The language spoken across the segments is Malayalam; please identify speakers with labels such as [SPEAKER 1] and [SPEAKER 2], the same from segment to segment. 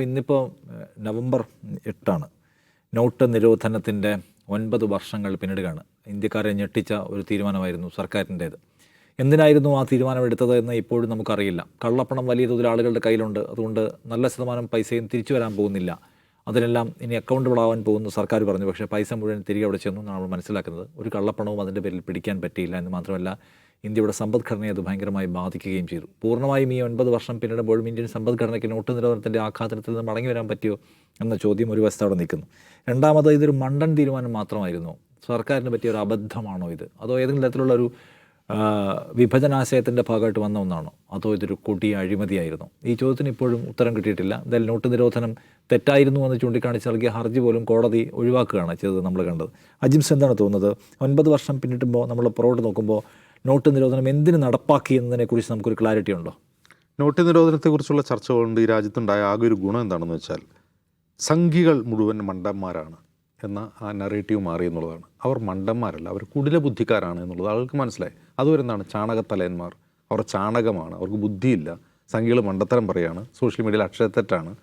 [SPEAKER 1] ഇപ്പോൾ ഇന്നിപ്പോൾ നവംബർ എട്ടാണ്. നോട്ട് നിരോധനത്തിന്റെ ഒൻപത് വർഷങ്ങൾ പിന്നിടുകയാണ്. ഇന്ത്യക്കാരെ ഞെട്ടിച്ച ഒരു തീരുമാനമായിരുന്നു സർക്കാരിന്റേത് എന്തിനായിരുന്നു ആ തീരുമാനമെടുത്തത് എന്ന് ഇപ്പോഴും നമുക്കറിയില്ല. കള്ളപ്പണം വലിയ തോതിൽ ആളുകളുടെ കയ്യിലുണ്ട്. അതുകൊണ്ട് നല്ല ശതമാനം പൈസയും തിരിച്ചു വരാൻ പോകുന്നില്ല. അതിനെല്ലാം ഇനി അക്കൗണ്ടബിൾ ആവാൻ പോകുന്നു സർക്കാർ പറഞ്ഞു. പക്ഷേ പൈസ മുഴുവൻ തിരികെ അവിടെ ചെന്നു നമ്മൾ മനസ്സിലാക്കുന്നത്. ഒരു കള്ളപ്പണവും അതിന്റെ പേരിൽ പിടിക്കാൻ പറ്റിയില്ല എന്ന് മാത്രമല്ല ഇന്ത്യയുടെ സമ്പദ്ഘടനയെ അത് ഭയങ്കരമായി ബാധിക്കുകയും ചെയ്തു. പൂർണമായും ഈ ഒൻപത് വർഷം പിന്നിടുമ്പോഴും ഇന്ത്യൻ സമ്പദ്ഘടനയ്ക്ക് നോട്ട് നിരോധനത്തിന്റെ ആഘാതത്തിൽ നിന്ന് മടങ്ങി വരാൻ പറ്റിയോ എന്ന ചോദ്യം ഒരു വശത്ത് അവിടെ നിൽക്കുന്നു. രണ്ടാമത് ഇതൊരു മണ്ടൻ തീരുമാനം മാത്രമായിരുന്നു. സർക്കാരിന് പറ്റിയ ഒരു അബദ്ധമാണോ ഇത്? അതോ ഏതെങ്കിലും തരത്തിലുള്ള ഒരു വിഭജനാശയത്തിന്റെ ഭാഗമായിട്ട് വന്ന ഒന്നാണോ? അതോ ഇതൊരു കൊടിയ അഴിമതിയായിരുന്നു? ഈ ചോദ്യത്തിന് ഇപ്പോഴും ഉത്തരം കിട്ടിയിട്ടില്ല. എന്തായാലും നോട്ട് നിരോധനം തെറ്റായിരുന്നു എന്ന് ചൂണ്ടിക്കാണിച്ച് നൽകിയ ഹർജി പോലും കോടതി ഒഴിവാക്കുകയാണ് ചെയ്തത് നമ്മൾ കണ്ടത്. അജിംസ് എന്താണ് തോന്നുന്നത്? ഒൻപത് വർഷം പിന്നിട്ടുമ്പോൾ നമ്മൾ പുറകോട്ട് നോക്കുമ്പോൾ നോട്ട് നിരോധനം എന്തിനു നടപ്പാക്കി എന്നതിനെക്കുറിച്ച് നമുക്കൊരു ക്ലാരിറ്റി ഉണ്ടോ?
[SPEAKER 2] നോട്ട് നിരോധനത്തെക്കുറിച്ചുള്ള ചർച്ച കൊണ്ട് ഈ രാജ്യത്തുണ്ടായ ആകെ ഒരു ഗുണം എന്താണെന്ന് വെച്ചാൽ സംഘികൾ മുഴുവൻ മണ്ടന്മാരാണ് എന്ന ആ നറേറ്റീവ് മാറി എന്നുള്ളതാണ്. അവർ മണ്ടന്മാരല്ല അവർ കുടില ബുദ്ധിക്കാരാണ് എന്നുള്ളത് ആൾക്ക് മനസ്സിലായി. അതുവരെ എന്താണ്? ചാണകത്തലയന്മാർ. അവർ ചാണകമാണ് അവർക്ക് ബുദ്ധിയില്ല. സംഘികൾ മണ്ടത്തരം പറയാണ് സോഷ്യൽ മീഡിയയിൽ അക്ഷരത്തെറ്റാണ്.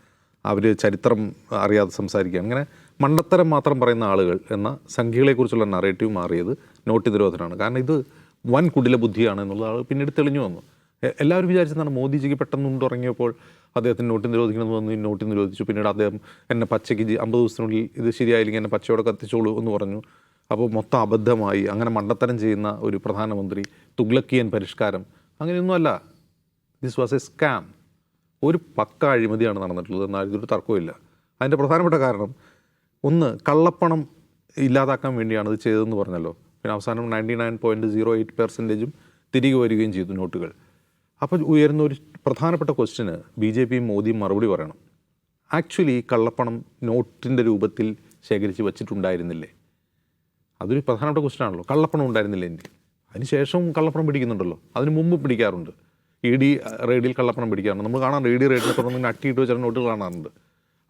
[SPEAKER 2] അവർ ചരിത്രം അറിയാതെ സംസാരിക്കുകയാണ്. അങ്ങനെ മണ്ടത്തരം മാത്രം പറയുന്ന ആളുകൾ എന്ന സംഖ്യകളെക്കുറിച്ചുള്ള നറേറ്റീവ് മാറിയത് നോട്ട് നിരോധനമാണ്. കാരണം ഇത് വൻ കുടില ബുദ്ധിയാണ് എന്നുള്ളത് പിന്നീട് തെളിഞ്ഞു വന്നു. എല്ലാവരും വിചാരിച്ചതാണ് മോദിജിക്ക് പെട്ടെന്ന് ഉണ്ടുറങ്ങിയപ്പോൾ അദ്ദേഹത്തിന് നോട്ട് നിരോധിക്കണമെന്ന് വന്നു നോട്ട് നിരോധിച്ചു. പിന്നീട് അദ്ദേഹം എന്നെ പച്ചയ്ക്ക് അമ്പത് ദിവസത്തിനുള്ളിൽ ഇത് ശരിയായില്ലെങ്കിൽ എന്നെ പച്ചയോടെ കത്തിച്ചോളൂ എന്ന് പറഞ്ഞു. അപ്പോൾ മൊത്തം അബദ്ധമായി അങ്ങനെ മണ്ടത്തരം ചെയ്യുന്ന ഒരു പ്രധാനമന്ത്രി തുഗ്ലക്കിയൻ പരിഷ്കാരം അങ്ങനെയൊന്നുമല്ല. ദിസ് വാസ് എ സ്കാം ഒരു പക്ക അഴിമതിയാണ് നടന്നിട്ടുള്ളത് എന്നാൽ ഇതൊരു തർക്കമില്ല അതിന്റെ പ്രധാനപ്പെട്ട കാരണം ഒന്ന് കള്ളപ്പണം ഇല്ലാതാക്കാൻ വേണ്ടിയാണ് ഇത് ചെയ്തതെന്ന് പറഞ്ഞല്ലോ. പിന്നെ അവസാനം ninety nine point zero eight പെർസെന്റേജും തിരികെ വരികയും ചെയ്തു നോട്ടുകൾ. അപ്പോൾ ഉയരുന്ന ഒരു പ്രധാനപ്പെട്ട ക്വസ്റ്റിന് ബി ജെ പിയും മോദിയും മറുപടി പറയണം. ആക്ച്വലി കള്ളപ്പണം നോട്ടിന്റെ രൂപത്തിൽ ശേഖരിച്ച് വച്ചിട്ടുണ്ടായിരുന്നില്ലേ? അതൊരു പ്രധാനപ്പെട്ട ക്വസ്റ്റൻ ആണല്ലോ. കള്ളപ്പണം ഉണ്ടായിരുന്നില്ല ഇന്ത്യ അതിനുശേഷം കള്ളപ്പണം പിടിക്കുന്നുണ്ടല്ലോ. അതിന് മുമ്പ് പിടിക്കാറുണ്ട്. ഇ ഡി റേഡിയിൽ കള്ളപ്പണം പിടിക്കാറുണ്ട്. നമ്മൾ കാണാൻ റേഡിയോ റേഡിയിൽ തുടർന്ന് അട്ടിയിട്ട് വെച്ചാൽ നോട്ടുകൾ കാണാറുണ്ട്.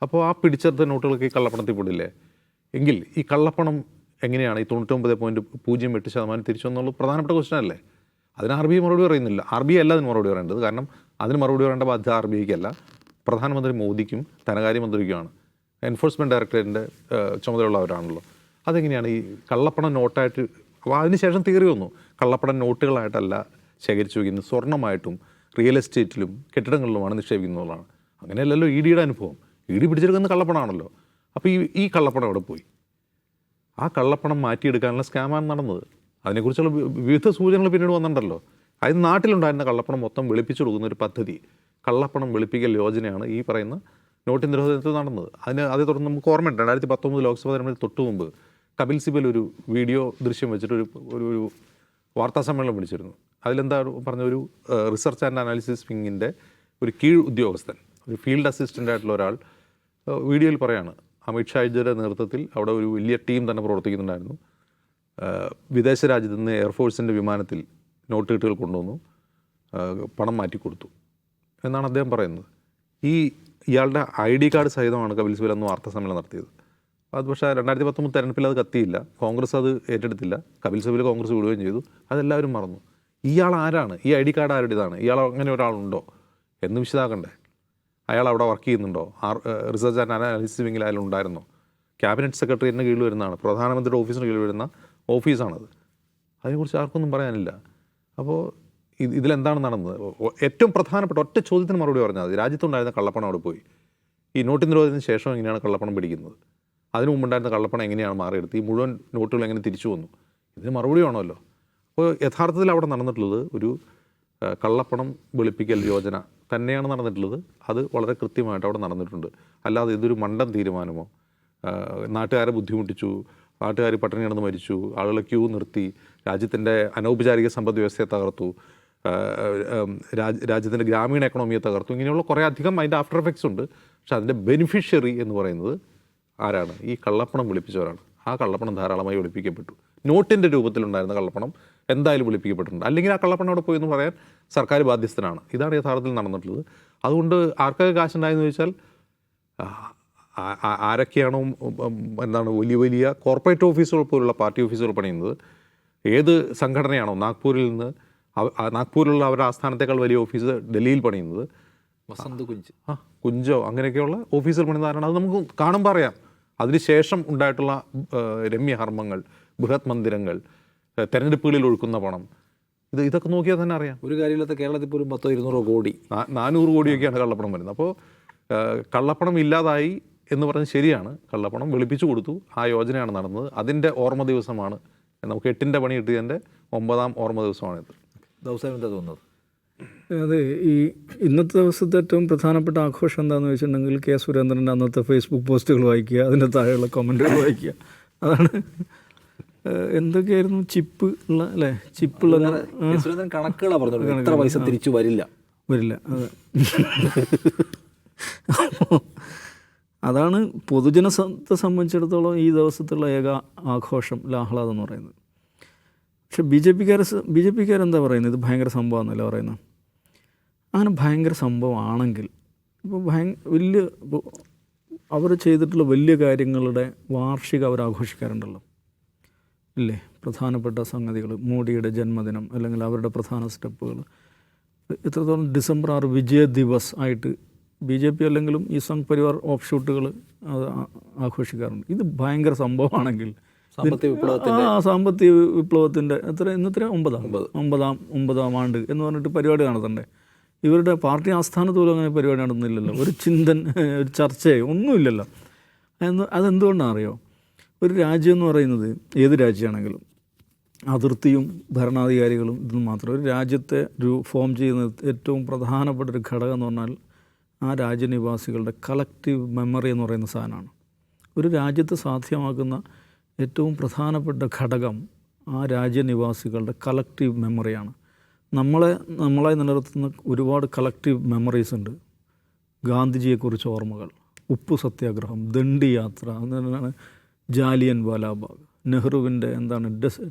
[SPEAKER 2] അപ്പോൾ ആ പിടിച്ചെടുത്ത നോട്ടുകളൊക്കെ ഈ കള്ളപ്പണത്തിൽ പെടില്ലേ? എങ്കിൽ ഈ കള്ളപ്പണം എങ്ങനെയാണ് ഈ തൊണ്ണൂറ്റൊമ്പത് പോയിന്റ് പൂജ്യം എട്ട് ശതമാനം തിരിച്ചു എന്നുള്ള പ്രധാനപ്പെട്ട ക്വസ്റ്റൻ അല്ലേ? അതിന് ആർ ബി ഐ മറുപടി പറയുന്നില്ല. ആർ ബി ഐ അല്ല അതിന് മറുപടി പറയേണ്ടത്. കാരണം അതിന് മറുപടി പറയേണ്ട ബാധ്യത ആർ ബി പ്രധാനമന്ത്രി മോദിക്കും ധനകാര്യമന്ത്രിക്കുമാണ്. എൻഫോഴ്സ്മെന്റ് ഡയറക്ടറേറ്റിന്റെ ചുമതലയുള്ളവരാണല്ലോ. അതെങ്ങനെയാണ് ഈ കള്ളപ്പണം നോട്ടായിട്ട് അതിനുശേഷം തിയറി വന്നു. കള്ളപ്പണം നോട്ടുകളായിട്ടല്ല ശേഖരിച്ചു വയ്ക്കുന്നത് സ്വർണമായിട്ടും റിയൽ എസ്റ്റേറ്റിലും കെട്ടിടങ്ങളിലുമാണ് നിക്ഷേപിക്കുന്നതാണ് അങ്ങനെയല്ലല്ലോ ഇ ഡിയുടെ അനുഭവം. ഇ ഡി പിടിച്ചെടുക്കുന്ന കള്ളപ്പണമാണല്ലോ. അപ്പോൾ ഈ ഈ കള്ളപ്പണം എവിടെ പോയി? ആ കള്ളപ്പണം മാറ്റിയെടുക്കാനുള്ള സ്കാമാണ് നടന്നത്. അതിനെക്കുറിച്ചുള്ള വിവിധ സൂചനകൾ പിന്നീട് വന്നിട്ടുണ്ടല്ലോ. അതിന് നാട്ടിലുണ്ടായിരുന്ന കള്ളപ്പണം മൊത്തം വെളുപ്പിച്ചു കൊടുക്കുന്ന ഒരു പദ്ധതി കള്ളപ്പണം വെളുപ്പിക്കൽ യോജനയാണ് ഈ പറയുന്ന നോട്ട് നിരോധനത്തിൽ നടന്നത്. അതിന് അതേ തുടർന്ന് നമുക്ക് ഓർമ്മയുണ്ട് രണ്ടായിരത്തി പത്തൊമ്പത് ലോക്സഭാ തെരഞ്ഞെടുപ്പിൽ തൊട്ട് മുമ്പ് കപിൽ സിബൽ ഒരു വീഡിയോ ദൃശ്യം വെച്ചിട്ട് ഒരു ഒരു വാർത്താ സമ്മേളനം വിളിച്ചിരുന്നു. അതിലെന്താ പറഞ്ഞ ഒരു റിസർച്ച് ആൻഡ് അനാലിസിസ് വിങ്ങിന്റെ ഒരു കീഴ് ഉദ്യോഗസ്ഥൻ ഒരു ഫീൽഡ് അസിസ്റ്റന്റ് ആയിട്ടുള്ള ഒരാൾ വീഡിയോയിൽ പറയാണ് അമിത് ഷാജിയുടെ നേതൃത്വത്തിൽ അവിടെ ഒരു വലിയ ടീം തന്നെ പ്രവർത്തിക്കുന്നുണ്ടായിരുന്നു. വിദേശ രാജ്യത്ത് നിന്ന് എയർഫോഴ്സിന്റെ വിമാനത്തിൽ നോട്ട് കെട്ടുകൾ കൊണ്ടുവന്നു. പണം മാറ്റി കൊടുത്തു എന്നാണ് അദ്ദേഹം പറയുന്നത്. ഈ ഇയാളുടെ ഐ ഡി കാർഡ് സഹിതമാണ് കപിൽ സിബൽ അന്ന് വാർത്താ സമ്മേളനം നടത്തിയത്. അത് പക്ഷേ രണ്ടായിരത്തി പത്തൊമ്പത് തെരഞ്ഞെടുപ്പിൽ അത് കത്തിയില്ല. കോൺഗ്രസ് അത് ഏറ്റെടുത്തില്ല. കപിൽ സിബൽ കോൺഗ്രസ് വിടുകയും ചെയ്തു. അതെല്ലാവരും മറന്നു. ഇയാൾ ആരാണ്? ഈ ഐ ഡി കാർഡ് ആരുടേതാണ്? ഇയാൾ അങ്ങനെ ഒരാളുണ്ടോ എന്ന് വിശദാക്കണ്ടേ? അയാൾ അവിടെ വർക്ക് ചെയ്യുന്നുണ്ടോ ആർ റിസർച്ച് ആൻഡ് അനാലിസിസ് വിങ്ങിൽ അയാൾ ഉണ്ടായിരുന്നോ? ക്യാബിനറ്റ് സെക്രട്ടറിയുടെ കീഴിൽ വരുന്നതാണ്. പ്രധാനമന്ത്രിയുടെ ഓഫീസിന് കീഴിൽ വരുന്ന ഓഫീസാണത് അതിനെക്കുറിച്ച് ആർക്കൊന്നും പറയാനില്ല. അപ്പോൾ ഇത് ഇതിലെന്താണ് നടന്നത്? ഏറ്റവും പ്രധാനപ്പെട്ട ഒറ്റ ചോദ്യത്തിന് മറുപടി പറഞ്ഞാൽ മതി. രാജ്യത്തുണ്ടായിരുന്ന കള്ളപ്പണം അവിടെ പോയി. ഈ നോട്ട് നിരോധനത്തിന് ശേഷം എങ്ങനെയാണ് കള്ളപ്പണം പിടിക്കുന്നത്. അതിനു മുമ്പുണ്ടായിരുന്ന കള്ളപ്പണം എങ്ങനെയാണ് മാറിയെടുത്ത്? ഈ മുഴുവൻ നോട്ടുകൾ എങ്ങനെ തിരിച്ചു വന്നു? ഇതിന് മറുപടി വേണമല്ലോ. അപ്പോൾ യഥാർത്ഥത്തിൽ അവിടെ നടന്നിട്ടുള്ളത് ഒരു കള്ളപ്പണം വെളുപ്പിക്കൽ യോജന തന്നെയാണ് നടന്നിട്ടുള്ളത്. അത് വളരെ കൃത്യമായിട്ട് അവിടെ നടന്നിട്ടുണ്ട്. അല്ലാതെ ഇതൊരു മണ്ടൻ തീരുമാനമോ? നാട്ടുകാരെ ബുദ്ധിമുട്ടിച്ചു നാട്ടുകാർ പട്ടിണി കിടന്ന് മരിച്ചു ആളുകളെ ക്യൂ നിർത്തി രാജ്യത്തിന്റെ അനൗപചാരിക സമ്പദ് വ്യവസ്ഥയെ തകർത്തു രാജ് രാജ്യത്തിന്റെ ഗ്രാമീണ എക്കണോമിയെ തകർത്തു. ഇങ്ങനെയുള്ള കുറേ അധികം അതിന്റെ ആഫ്റ്റർ എഫക്ട്സ് ഉണ്ട്. പക്ഷെ അതിന്റെ ബെനിഫിഷ്യറി എന്ന് പറയുന്നത് ആരാണ്? ഈ കള്ളപ്പണം വിളിപ്പിച്ചവരാണ്. ആ കള്ളപ്പണം ധാരാളമായി ഒളിപ്പിക്കപ്പെട്ടു. നോട്ടിന്റെ രൂപത്തിലുണ്ടായിരുന്ന കള്ളപ്പണം എന്തായാലും വിളിപ്പിക്കപ്പെട്ടിട്ടുണ്ട് അല്ലെങ്കിൽ ആ കള്ളപ്പണം അവിടെ പോയി എന്ന് പറയാൻ സർക്കാർ ബാധ്യസ്ഥനാണ്. ഇതാണ് യഥാർത്ഥത്തിൽ നടന്നിട്ടുള്ളത്. അതുകൊണ്ട് ആർക്കൊക്കെ കാശുണ്ടായെന്ന് ചോദിച്ചാൽ ആരൊക്കെയാണോ എന്താണ് വലിയ വലിയ കോർപ്പറേറ്റ് ഓഫീസുകൾ പോലുള്ള പാർട്ടി ഓഫീസുകൾ പണിയുന്നത്? ഏത് സംഘടനയാണോ നാഗ്പൂരിൽ നിന്ന് നാഗ്പൂരിലുള്ള അവരുടെ ആസ്ഥാനത്തേക്കാൾ വലിയ ഓഫീസ് ഡൽഹിയിൽ പണിയുന്നത്?
[SPEAKER 1] വസന്ത് കുഞ്ച്.
[SPEAKER 2] ആ കുഞ്ചോ അങ്ങനെയൊക്കെയുള്ള ഓഫീസുകൾ പണിതാരാണ് അത് നമുക്ക് കാണുമ്പോൾ അറിയാം. അതിനുശേഷം ഉണ്ടായിട്ടുള്ള രമ്യഹർമ്മങ്ങൾ ബൃഹത് മന്ദിരങ്ങൾ തെരഞ്ഞെടുപ്പുകളിൽ ഒഴുക്കുന്ന പണം ഇത് ഇതൊക്കെ നോക്കിയാൽ തന്നെ അറിയാം.
[SPEAKER 1] ഒരു കാര്യമില്ലാത്ത കേരളത്തിൽ പോലും പത്തോ ഇരുന്നൂറോ കോടി.
[SPEAKER 2] നാനൂറ് കോടിയൊക്കെയാണ് കള്ളപ്പണം വരുന്നത്. അപ്പോൾ കള്ളപ്പണം ഇല്ലാതായി എന്ന് പറഞ്ഞ് ശരിയാണ്. കള്ളപ്പണം വെളുപ്പിച്ചു കൊടുത്തു. ആ യോജനയാണ് നടന്നത്. അതിന്റെ ഓർമ്മ ദിവസമാണ്. നമുക്ക് എട്ടിന്റെ പണി കിട്ടിയതിന്റെ ഒമ്പതാം ഓർമ്മ ദിവസമാണിത്.
[SPEAKER 1] ദിവസം എന്താ തോന്നുന്നത്?
[SPEAKER 3] അതെ ഈ ഇന്നത്തെ ദിവസത്തെ ഏറ്റവും പ്രധാനപ്പെട്ട ആഘോഷം എന്താണെന്ന് വെച്ചിട്ടുണ്ടെങ്കിൽ കെ സുരേന്ദ്രന്റെ അന്നത്തെ ഫേസ്ബുക്ക് പോസ്റ്റുകൾ വായിക്കുക അതിന്റെ താഴെയുള്ള കമന്റുകൾ വായിക്കുക. അതാണ് എന്തൊക്കെയായിരുന്നു ചിപ്പ് ഉള്ള അല്ലേ? ചിപ്പുള്ള
[SPEAKER 1] സുരേന്ദ്രൻ കണക്കുകളാണ് പറഞ്ഞത്. എത്ര പൈസ തിരിച്ചു വരില്ല.
[SPEAKER 3] വരില്ല അതെ. അതാണ് പൊതുജനത്തെ സംബന്ധിച്ചിടത്തോളം ഈ ദിവസത്തുള്ള ഏക ആഘോഷം ലാഹ്ലാദം എന്ന് പറയുന്നത്. പക്ഷെ ബി ജെ പിക്കാർ ബി ജെ പിക്കാരെന്താ പറയുന്നത്? ഇത് ഭയങ്കര സംഭവമാണെന്നല്ല പറയുന്നത്? അങ്ങനെ ഭയങ്കര സംഭവമാണെങ്കിൽ ഇപ്പോൾ ഭയ വലിയ ഇപ്പോൾ അവർ ചെയ്തിട്ടുള്ള വലിയ കാര്യങ്ങളുടെ വാർഷികം അവർ ആഘോഷിക്കാറുണ്ടല്ലോ. ഇല്ലേ? പ്രധാനപ്പെട്ട സംഗതികൾ മോഡിയുടെ ജന്മദിനം അല്ലെങ്കിൽ അവരുടെ പ്രധാന സ്റ്റെപ്പുകൾ എത്രത്തോളം ഡിസംബർ ആറ് വിജയ ദിവസ് ആയിട്ട് ബി ജെ പി അല്ലെങ്കിലും ഈ സംഘ് പരിവാർ ഓഫ് ഷൂട്ടുകൾ അത് ആഘോഷിക്കാറുണ്ട്. ഇത് ഭയങ്കര സംഭവമാണെങ്കിൽ
[SPEAKER 1] സാമ്പത്തിക വിപ്ലവത്തിന്റെ
[SPEAKER 3] എത്ര ഇന്നത്ര ഒമ്പതാം. ഒമ്പതാം ഒമ്പതാം ആണ്ട് എന്ന് പറഞ്ഞിട്ട് പരിപാടി നടത്തണ്ടേ? ഇവരുടെ പാർട്ടി ആസ്ഥാനത്ത് പോലും അങ്ങനെ പരിപാടി നടന്നില്ലല്ലോ. ഒരു ചിന്തൻ ഒരു ചർച്ചയോ ഒന്നുമില്ലല്ലോ. എന്ന് അതെന്തുകൊണ്ടാണ് അറിയോ? ഒരു രാജ്യം എന്ന് പറയുന്നത് ഏത് രാജ്യമാണെങ്കിലും അതിർത്തിയും ഭരണാധികാരികളും ഇതും മാത്രം ഒരു രാജ്യത്തെ ഒരു ഫോം ചെയ്യുന്ന ഏറ്റവും പ്രധാനപ്പെട്ട ഒരു ഘടകം എന്ന് പറഞ്ഞാൽ ആ രാജ്യനിവാസികളുടെ കളക്റ്റീവ് മെമ്മറി എന്ന് പറയുന്ന സാധനമാണ്. ഒരു രാജ്യത്തെ സാധ്യമാക്കുന്ന ഏറ്റവും പ്രധാനപ്പെട്ട ഘടകം ആ രാജ്യനിവാസികളുടെ കളക്റ്റീവ് മെമ്മറിയാണ് നമ്മളെ നമ്മളെ നിലനിർത്തുന്ന ഒരുപാട് കളക്റ്റീവ് മെമ്മറീസ് ഉണ്ട്. ഗാന്ധിജിയെക്കുറിച്ച് ഓർമ്മകൾ. ഉപ്പു സത്യാഗ്രഹം ദണ്ഡി യാത്ര എന്താണ് ജാലിയൻ വാലാബാഗ് നെഹ്റുവിന്റെ എന്താണ് ഡെസ്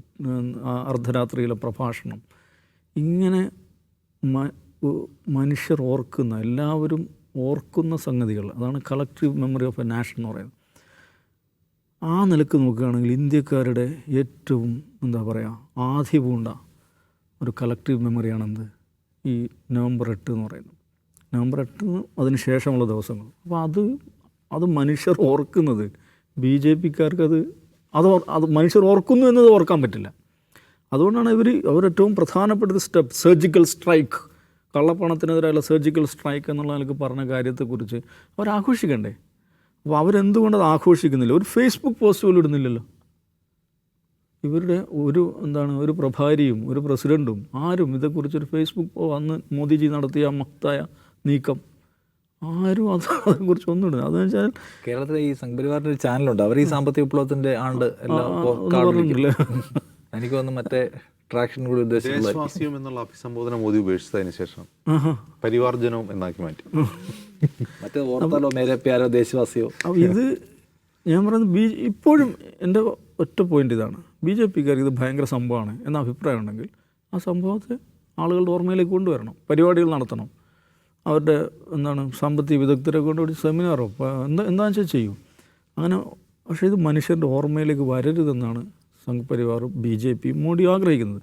[SPEAKER 3] അർദ്ധരാത്രിയിലെ പ്രഭാഷണം. ഇങ്ങനെ മനുഷ്യർ ഓർക്കുന്ന എല്ലാവരും ഓർക്കുന്ന സംഗതികൾ അതാണ് collective memory of a nation എന്ന് പറയുന്നത്. ആ നിലയ്ക്ക് നോക്കുകയാണെങ്കിൽ ഇന്ത്യക്കാരുടെ ഏറ്റവും എന്താ പറയുക ആധി പൂണ്ട ഒരു കളക്റ്റീവ് മെമ്മറിയാണെന്ത് ഈ നവംബർ എട്ട് എന്ന് പറയുന്നത്. നവംബർ എട്ടിന് അതിന് ശേഷമുള്ള ദിവസങ്ങൾ. അപ്പോൾ അത് അത് മനുഷ്യർ ഓർക്കുന്നത്. ബി ജെ പിക്കാർക്ക് അത് അത് അത് മനുഷ്യർ ഓർക്കുന്നു എന്നത് ഓർക്കാൻ പറ്റില്ല. അതുകൊണ്ടാണ് ഇവർ അവരേറ്റവും പ്രധാനപ്പെട്ട സ്റ്റെപ്പ് സർജിക്കൽ സ്ട്രൈക്ക് കള്ളപ്പണത്തിനെതിരായുള്ള സർജിക്കൽ സ്ട്രൈക്ക് എന്നുള്ള നിലയ്ക്ക് പറഞ്ഞ കാര്യത്തെക്കുറിച്ച് അവർ ആഘോഷിക്കണ്ടേ അപ്പോൾ അവരെന്തുകൊണ്ട് അത് ആഘോഷിക്കുന്നില്ല? ഒരു ഫേസ്ബുക്ക് പോസ്റ്റ് പോലും ഇടുന്നില്ലല്ലോ. ഇവരുടെ ഒരു എന്താണ് ഒരു പ്രഭാരിയും ഒരു പ്രസിഡന്റും ആരും ഇതേക്കുറിച്ചൊരു ഫേസ്ബുക്ക് അന്ന് മോദിജി നടത്തിയ മഹത്തായ നീക്കം ആരും അത് അതേക്കുറിച്ച് ഒന്നും അതെന്ന് വെച്ചാൽ
[SPEAKER 1] കേരളത്തിലെ ഈ സംഘപരിവാറിന്റെ ഒരു ചാനലുണ്ട്. അവർ ഈ സാമ്പത്തിക വിപ്ലവത്തിന്റെ ആണ്ട്? എനിക്ക് തോന്നുന്നു മറ്റേ ട്രാക്ഷൻ കൂടി ഉദ്ദേശിച്ചു
[SPEAKER 2] ദേശവാസിയം എന്നുള്ള അഭിസംബോധന മോദി ഉപേക്ഷിച്ചതിന് ശേഷം പരിവാർജനവും എന്നാക്കി മാറ്റി.
[SPEAKER 1] മറ്റേ ഓർത്താലോ പ്യാരോ ദേശവാസിയോ?
[SPEAKER 3] ഇത് ഞാൻ പറയുന്നത് ബി ഇപ്പോഴും എന്റെ ഒറ്റ പോയിന്റ് ഇതാണ്. ബി ജെ പിക്കാർക്ക് ഇത് ഭയങ്കര സംഭവമാണ് എന്ന അഭിപ്രായം ഉണ്ടെങ്കിൽ ആ സംഭവത്തെ ആളുകളുടെ ഓർമ്മയിലേക്ക് കൊണ്ടുവരണം പരിപാടികൾ നടത്തണം. അവരുടെ എന്താണ് സാമ്പത്തിക വിദഗ്ധരെ കൊണ്ട് ഒരു സെമിനാറോ എന്താ എന്താ വെച്ചാൽ ചെയ്യും. അങ്ങനെ പക്ഷേ ഇത് മനുഷ്യരുടെ ഓർമ്മയിലേക്ക് വരരുതെന്നാണ് സംഘപരിവാറും ബി ജെ പി മോഡി ആഗ്രഹിക്കുന്നത്.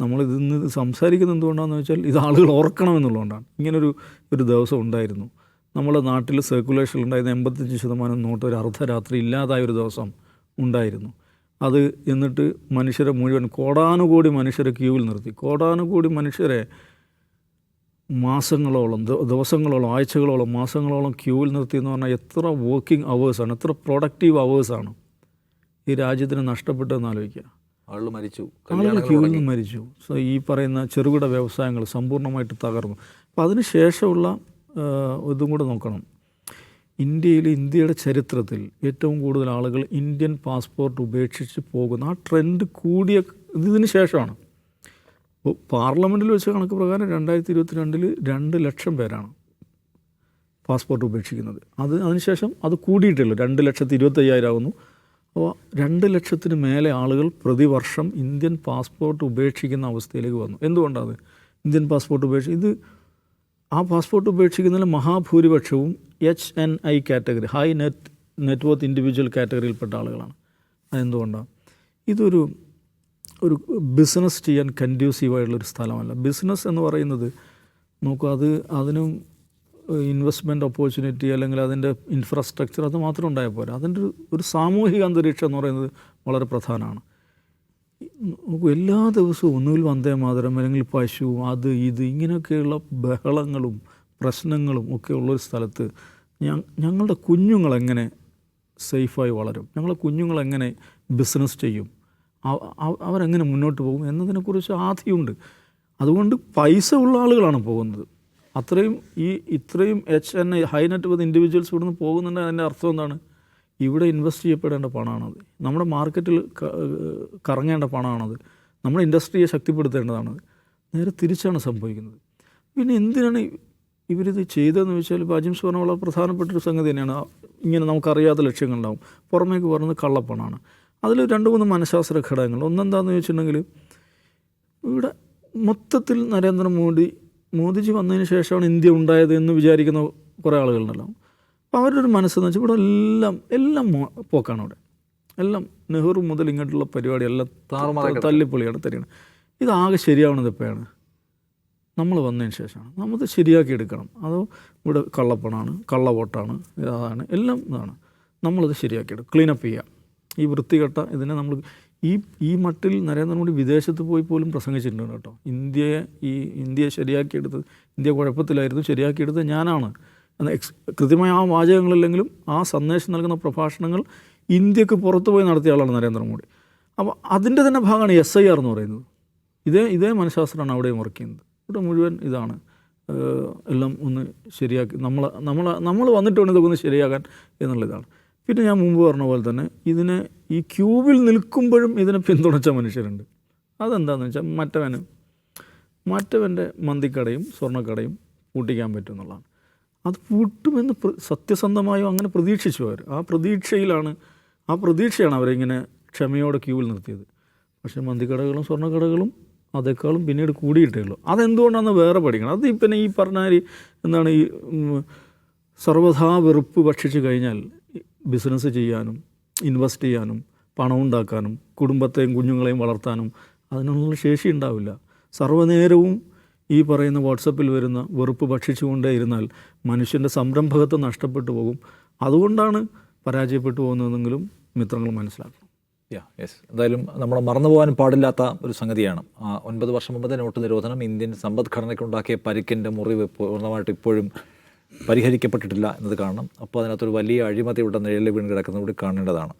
[SPEAKER 3] നമ്മൾ ഇതിന്ന് സംസാരിക്കുന്നത് എന്തുകൊണ്ടാണെന്ന് വെച്ചാൽ ഇത് ആളുകൾ ഓർക്കണമെന്നുള്ളതുകൊണ്ടാണ് ഇങ്ങനൊരു ഒരു ദിവസം ഉണ്ടായിരുന്നു. നമ്മുടെ നാട്ടിൽ സർക്കുലേഷൻ ഉണ്ടായിരുന്ന എൺപത്തഞ്ച് ശതമാനം നോട്ട് ഒരു അർദ്ധരാത്രി ഇല്ലാതായ ഒരു ദിവസം ഉണ്ടായിരുന്നു. അത് എന്നിട്ട് മനുഷ്യരെ മുഴുവൻ കോടാനുകോടി മനുഷ്യരെ ക്യൂവിൽ നിർത്തി. കോടാനുകോടി മനുഷ്യരെ മാസങ്ങളോളം ദിവസങ്ങളോളം ആഴ്ചകളോളം മാസങ്ങളോളം ക്യൂവിൽ നിർത്തി എന്ന് പറഞ്ഞാൽ എത്ര വർക്കിംഗ് അവേഴ്സാണ് എത്ര പ്രൊഡക്റ്റീവ് അവേഴ്സാണ് ഈ രാജ്യത്തിന് നഷ്ടപ്പെട്ടതെന്ന് ആലോചിക്കുക.
[SPEAKER 1] ആളുകൾ മരിച്ചു
[SPEAKER 3] ആളുകൾ ക്യൂവിൽ നിന്ന് മരിച്ചു. സോ ഈ പറയുന്ന ചെറുകിട വ്യവസായങ്ങൾ സമ്പൂർണമായിട്ട് തകർന്നു. അപ്പോൾ അതിന് ശേഷമുള്ള ഇതും കൂടെ നോക്കണം. ഇന്ത്യയിൽ ഇന്ത്യയുടെ ചരിത്രത്തിൽ ഏറ്റവും കൂടുതൽ ആളുകൾ ഇന്ത്യൻ പാസ്പോർട്ട് ഉപേക്ഷിച്ച് പോകുന്ന ആ ട്രെൻഡ് കൂടിയ ഇതിന് ശേഷമാണ്. ഇപ്പോൾ പാർലമെന്റിൽ വെച്ച കണക്ക് പ്രകാരം രണ്ടായിരത്തി ഇരുപത്തി രണ്ടിൽ രണ്ട് ലക്ഷം പേരാണ് പാസ്പോർട്ട് ഉപേക്ഷിക്കുന്നത്. അത് അതിനുശേഷം അത് കൂടിയിട്ടുള്ളൂ രണ്ട് ലക്ഷത്തി ഇരുപത്തയ്യായിരം ആകുന്നു അപ്പോൾ രണ്ട് ലക്ഷത്തിന് മേലെ ആളുകൾ പ്രതിവർഷം ഇന്ത്യൻ പാസ്പോർട്ട് ഉപേക്ഷിക്കുന്ന അവസ്ഥയിലേക്ക് വന്നു. എന്തുകൊണ്ടാണ് ഇന്ത്യൻ പാസ്പോർട്ട് ഉപേക്ഷിച്ച് ഇത് ആ പാസ്പോർട്ട് ഉപേക്ഷിക്കുന്നതിൽ മഹാഭൂരിപക്ഷവും H N I category high net networth individual കാറ്റഗറിയിൽപ്പെട്ട ആളുകളാണ്. അതെന്തുകൊണ്ടാണ്? ഇതൊരു ഒരു ബിസിനസ് ചെയ്യാൻ കൻഡ്യൂസീവായിട്ടുള്ളൊരു സ്ഥലമല്ല. ബിസിനസ് എന്ന് പറയുന്നത് നോക്കൂ അത് അതിനും ഇൻവെസ്റ്റ്മെന്റ് ഓപ്പർച്യൂണിറ്റി അല്ലെങ്കിൽ അതിന്റെ ഇൻഫ്രാസ്ട്രക്ചർ അത് മാത്രം ഉണ്ടായാൽ പോരാ. അതിന്റെ ഒരു സാമൂഹിക അന്തരീക്ഷം എന്ന് പറയുന്നത് വളരെ പ്രധാനമാണ്. നോക്കൂ എല്ലാ ദിവസവും ഒന്നുകിൽ വന്ദേ മാതരം അല്ലെങ്കിൽ പശു അത് ഇത് ഇങ്ങനെയൊക്കെയുള്ള ബഹളങ്ങളും പ്രശ്നങ്ങളും ഒക്കെ ഉള്ളൊരു സ്ഥലത്ത് ഞങ്ങളുടെ കുഞ്ഞുങ്ങളെങ്ങനെ സേഫായി വളരും? ഞങ്ങളെ കുഞ്ഞുങ്ങളെങ്ങനെ ബിസിനസ് ചെയ്യും? അവ- അവ- അവരെങ്ങനെ മുന്നോട്ട് പോകും? എന്നതിനെക്കുറിച്ച് ആധിയുണ്ട്. അതുകൊണ്ട് പൈസ ഉള്ള ആളുകളാണ് പോകുന്നത്. അത്രയും ഈ ഇത്രയും H N high net with individuals ഇവിടുന്ന് പോകുന്നുണ്ട്. അതിന്റെ അർത്ഥം എന്താണ്? ഇവിടെ ഇൻവെസ്റ്റ് ചെയ്യപ്പെടേണ്ട പണമാണത് നമ്മുടെ മാർക്കറ്റിൽ കറങ്ങേണ്ട പണമാണത് നമ്മുടെ ഇൻഡസ്ട്രിയെ ശക്തിപ്പെടുത്തേണ്ടതാണത്. നേരെ തിരിച്ചാണ് സംഭവിക്കുന്നത്. പിന്നെ എന്തിനാണ് ഇവരിത് ചെയ്തതെന്ന് വെച്ചാൽ ഇപ്പോൾ അജിംസ് പറഞ്ഞ വളരെ പ്രധാനപ്പെട്ട ഒരു സംഗതി തന്നെയാണ്. ഇങ്ങനെ നമുക്കറിയാത്ത ലക്ഷ്യങ്ങളുണ്ടാവും. പുറമേക്ക് പറയുന്നത് കള്ളപ്പണമാണ് അതിൽ രണ്ട് മൂന്ന് മനഃശാസ്ത്ര ഘടകങ്ങൾ. ഒന്നെന്താണെന്ന് ചോദിച്ചിട്ടുണ്ടെങ്കിൽ ഇവിടെ മൊത്തത്തിൽ നരേന്ദ്രമോദി മോദിജി വന്നതിന് ശേഷമാണ് ഇന്ത്യ ഉണ്ടായത് എന്ന് വിചാരിക്കുന്ന കുറേ ആളുകളുണ്ടല്ലോ. അപ്പോൾ അവരുടെ ഒരു മനസ്സെന്ന് വെച്ചാൽ ഇവിടെ എല്ലാം എല്ലാം പോക്കാണ് അവിടെ. എല്ലാം നെഹ്റു മുതൽ ഇങ്ങോട്ടുള്ള പരിപാടി എല്ലാം തല്ലിപ്പൊളിയാണ് തരികയാണ് ഇതാകെ ശരിയാവണത് എപ്പോഴാണ്? നമ്മൾ വന്നതിന് ശേഷമാണ്. നമ്മൾ ശരിയാക്കി എടുക്കണം. അതോ ഇവിടെ കള്ളപ്പണമാണ് കള്ളവോട്ടാണ് അതാണ് എല്ലാം ഇതാണ്. നമ്മളത് ശരിയാക്കി എടുക്കും. ക്ലീനപ്പ് ചെയ്യുക ഈ വൃത്തികെട്ട ഇതിനെ നമ്മൾ ഈ ഈ മട്ടിൽ നരേന്ദ്രമോദി വിദേശത്ത് പോയി പോലും പ്രസംഗിച്ചിട്ടുണ്ട് കേട്ടോ. ഇന്ത്യയെ ഈ ഇന്ത്യയെ ശരിയാക്കിയെടുത്തത് ഇന്ത്യ കുഴപ്പത്തിലായിരുന്നു ശരിയാക്കിയെടുത്തത് ഞാനാണ്. കൃത്യമായ ആ വാചകങ്ങളില്ലെങ്കിലും ആ സന്ദേശം നൽകുന്ന പ്രഭാഷണങ്ങൾ ഇന്ത്യയ്ക്ക് പുറത്തു പോയി നടത്തിയ ആളാണ് നരേന്ദ്രമോദി. അപ്പോൾ അതിന്റെ തന്നെ ഭാഗമാണ് എസ് ഐ ആർ എന്ന് പറയുന്നത്. ഇതേ ഇതേ മനഃശാസ്ത്രമാണ് അവിടെയും വർക്ക് ചെയ്യുന്നത്. ഇവിടെ മുഴുവൻ ഇതാണ്. എല്ലാം ഒന്ന് ശരിയാക്കി നമ്മൾ നമ്മൾ നമ്മൾ വന്നിട്ട് വേണം ഇതൊക്കെ ഒന്ന് ശരിയാക്കാൻ എന്നുള്ളതാണ്. പിന്നെ ഞാൻ മുമ്പ് പറഞ്ഞ പോലെ തന്നെ ഇതിനെ ഈ ക്യൂബിൽ നിൽക്കുമ്പോഴും ഇതിനെ പിന്തുണച്ച മനുഷ്യരുണ്ട്. അതെന്താണെന്ന് വെച്ചാൽ മറ്റവന് മറ്റവന്റെ മന്തിക്കടയും സ്വർണക്കടയും പൂട്ടിക്കാൻ പറ്റും എന്നുള്ളതാണ്. അത് പൂട്ടുമെന്ന് സത്യസന്ധമായോ അങ്ങനെ പ്രതീക്ഷിച്ചു അവർ. ആ പ്രതീക്ഷയിലാണ് ആ പ്രതീക്ഷയാണ് അവരിങ്ങനെ ക്ഷമയോടെ ക്യൂവിൽ നിർത്തിയത്. പക്ഷേ മന്തിക്കടകളും സ്വർണക്കടകളും അതേക്കാളും പിന്നീട് കൂടിയിട്ടേ ഉള്ളൂ. അതെന്തുകൊണ്ടാണെന്ന് വേറെ പഠിക്കണം? അത് പിന്നെ ഈ പറഞ്ഞാൽ എന്താണ് ഈ സർവധാ വെറുപ്പ് ഭക്ഷിച്ചു കഴിഞ്ഞാൽ ബിസിനസ് ചെയ്യാനും ഇൻവെസ്റ്റ് ചെയ്യാനും പണം ഉണ്ടാക്കാനും കുടുംബത്തെയും കുഞ്ഞുങ്ങളെയും വളർത്താനും അതിനുള്ള ശേഷി ഉണ്ടാവില്ല. സർവനേരവും ഈ പറയുന്ന വാട്സപ്പിൽ വരുന്ന വെറുപ്പ് ഭക്ഷിച്ചുകൊണ്ടേയിരുന്നാൽ മനുഷ്യന്റെ സംരംഭകത്വം നഷ്ടപ്പെട്ടു പോകും. അതുകൊണ്ടാണ് പരാജയപ്പെട്ടു പോകുന്നതെങ്കിലും മിത്രങ്ങൾ മനസ്സിലാക്കണം.
[SPEAKER 1] യാ യെസ് എന്തായാലും നമ്മൾ മറന്നു പോകാൻ പാടില്ലാത്ത ഒരു സംഗതിയാണ്. ഒൻപത് വർഷം മുമ്പത്തെ നോട്ട് നിരോധനം ഇന്ത്യൻ സമ്പദ്ഘടനയ്ക്കുണ്ടാക്കിയ പരിക്കിന്റെ മുറിവ് പൂർണമായിട്ട് ഇപ്പോഴും പരിഹരിക്കപ്പെട്ടിട്ടില്ല എന്നത് കാണണം. അപ്പോൾ അതിനകത്തൊരു വലിയ അഴിമതി ഇവിടെ നിഴലിൽ വീണ് കിടക്കുന്നത് കൂടി കാണേണ്ടതാണ്.